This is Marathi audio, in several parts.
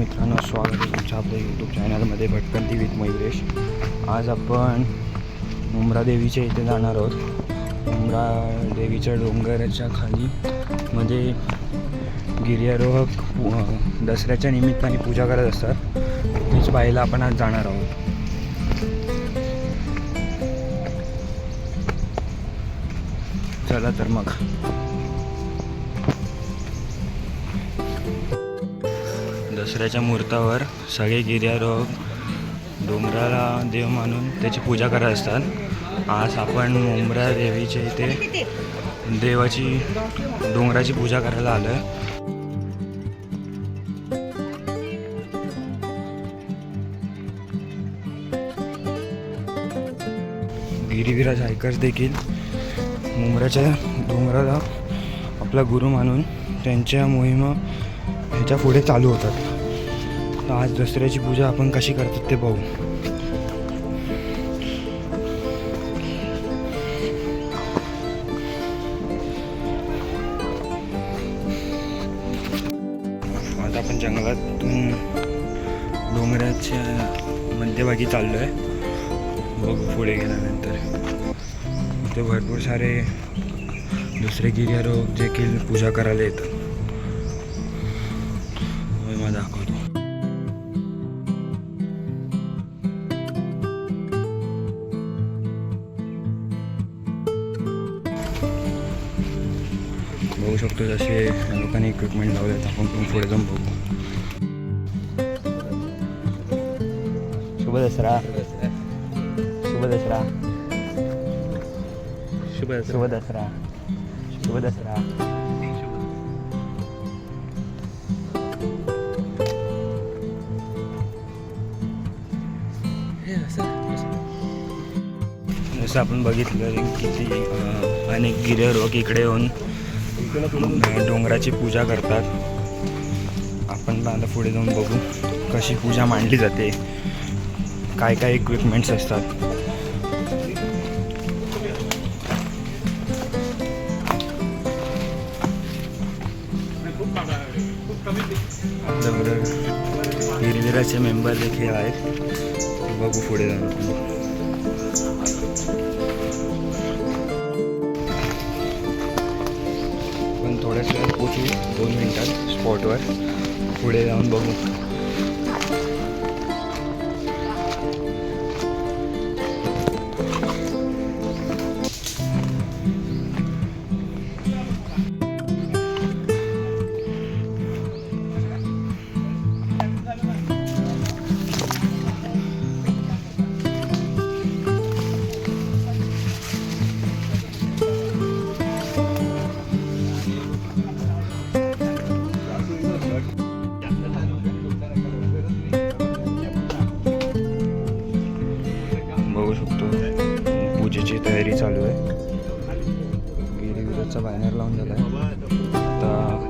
मित्रांनो स्वागत आहे तुमच्या आपल्या यूट्यूब चॅनलमध्ये भटकंती विथ मयुरेश आज आपण मुंब्रा देवीच्या इथे जाणार आहोत. मुंब्रा देवीच्या डोंगराच्या खाली म्हणजे गिर्यारोहक दसऱ्याच्या निमित्ताने पूजा करत असतात. तेच पाहायला आपण आज जाणार आहोत. चला तर मग. दसऱ्याच्या मुहूर्तावर सगळे गिर्यारोहक डोंगराला देव मानून त्याची पूजा करत असतात. आज आपण मुंब्रा देवीच्या इथे देवाची डोंगराची पूजा करायला आलो आहे गिरीविराज हायकर्स देखील मुंब्राच्या डोंगराला आपला गुरु मानून त्यांच्या मोहिमा ह्याच्या पुढे चालू होतात. तर आज दसऱ्याची पूजा आपण कशी करतात ते पाहू. आता आपण जंगलातून डोंगराच्या मध्यभागी चाललो आहे बघ पुढे गेल्यानंतर. इथे भरपूर सारे दुसरे गिर्यारोहक देखील पूजा करायला येतात. मी दाखवतो. शकतो जसे लोकांनी इक्विपमेंट लावले आपण पण पुढे जाऊन बघू शुभ दसरा शुभ दसरा शुभ शुभ दसरा शुभ दसरा जसं आपण बघितलं किती अनेक गिर्यारोहक इकडे येऊन डोंगराची पूजा करतात. आपण आता पुढे जाऊन बघू कशी पूजा मांडली जाते. काय काय इक्विपमेंट्स असतात. हिरविराचे मेंबर देखील आहेत. बघू पुढे जाऊन पण पोचू दोन मिनटात स्पॉटवर पुढे जाऊन बघू. शकतो. पूजेची तयारी चालू आहे. गिरीविराचा बॅनर लावून झाला आहे आता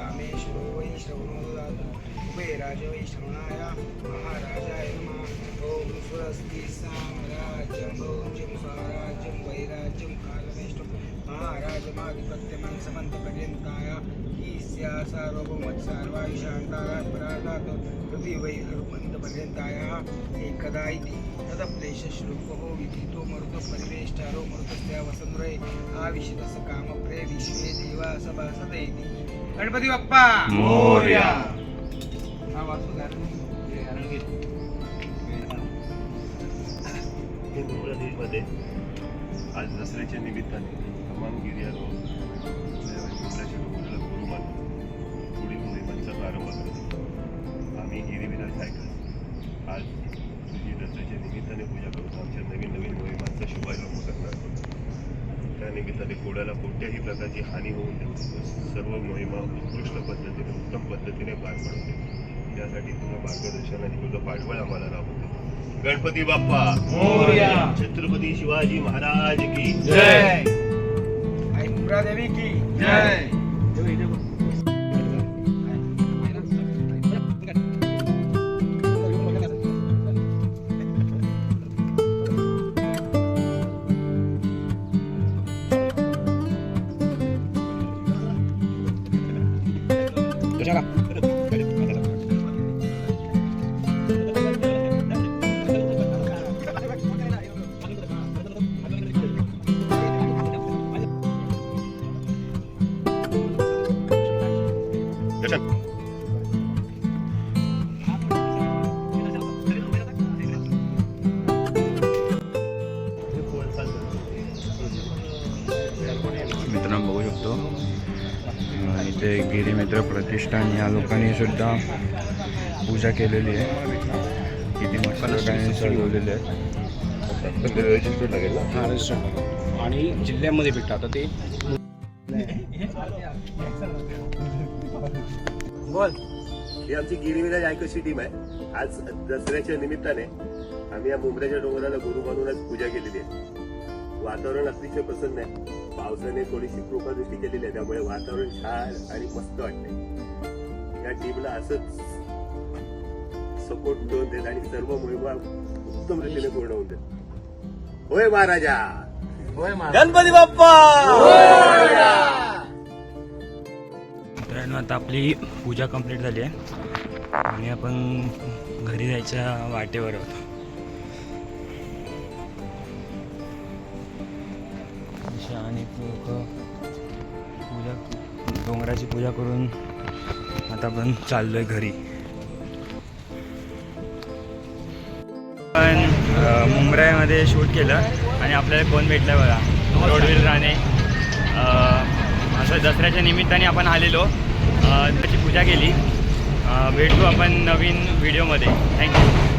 रामेश्वरो वै श्रवणो ददातु कुबेराज वै श्रवणाय महाराजाय नमः। ओम स्वस्ति साम्राज्यं भौज्यं स्वराज्यं वैराज्यं कालवेष्टं महाराजमाधिपत्यमं समन्तपर्यन्ताय ईस्या सार्वभौमत् सर्वायुषान्तारात् परादात् हृदि वै हनुमन्तपर्यन्ताय एकदा इति तदप्लेशश्लोको विदितो मरुतपरिवेष्टारो मरुतस्या वसंद्रय आविशितस कामप्रे विश्वे देवा गणपती बाप्पा! मोरया. मध्ये आज दसऱ्याच्या निमित्ताने तमाम गिर्यारोहक डोंगराच्या डोंगराला गुरु मानून पुढील मोहिमांचा प्रारंभ करतो. आम्ही गिरीविनाथ सायकल आज तुझी दसऱ्याच्या निमित्ताने पूजा करून आमच्या नवीन नवीन मोहिमांचा शुभारंभ करणार आहोत निमित्ताने कोणाला कोणत्याही प्रकारची हानी होऊन देऊ सर्व मोहिमा उत्कृष्ट पद्धतीने उत्तम पद्धतीने पार पडते त्यासाठी तुझं मार्गदर्शन आणि तुझं पाठबळ आम्हाला राबवते गणपती बाप्पा मोरया. छत्रपती शिवाजी महाराज की जय. देवी की जय. Rất! गिरीमित्र प्रतिष्ठान या लोकांनी सुद्धा पूजा केलेली आहे. किती मस्त सजवलेले आहे. रजिस्टर लागेल ना महाराष्ट्र आणि जिल्ह्यामध्ये भेटतं. आता ते ही आमची गिरीविराज आयकशी टीम आहे. आज दसऱ्याच्या निमित्ताने आम्ही या मुंबऱ्याच्या डोंगराला गुरु पूजा केलेली आहे. वातावरण अतिशय प्रसन्न आहे. पावसाने थोडीशी कृपादृष्टी केलेली आहे त्यामुळे वातावरण छान आणि मस्त वाटते या टीमला असंच सपोर्ट देऊन देत आणि सर्व मोहिमा उत्तम रीतीने पूर्ण होऊन देत. होय महाराजा! गणपती बाप्पा! मित्रांनो आता आपली पूजा कंप्लीट झाली आहे. आणि आपण घरी जायच्या वाटेवर आहोत. आणि लोक पूजा डोंगराची पूजा करून आता आपण चाललोय घरी. पण मुंबईमध्ये शूट केलं आणि आपल्याला कोण भेटलं बघा. रोडवील राणे. असं दसऱ्याच्या निमित्ताने आपण आलेलो. त्याची पूजा केली. भेटू आपण नवीन व्हिडिओमध्ये. थँक्यू.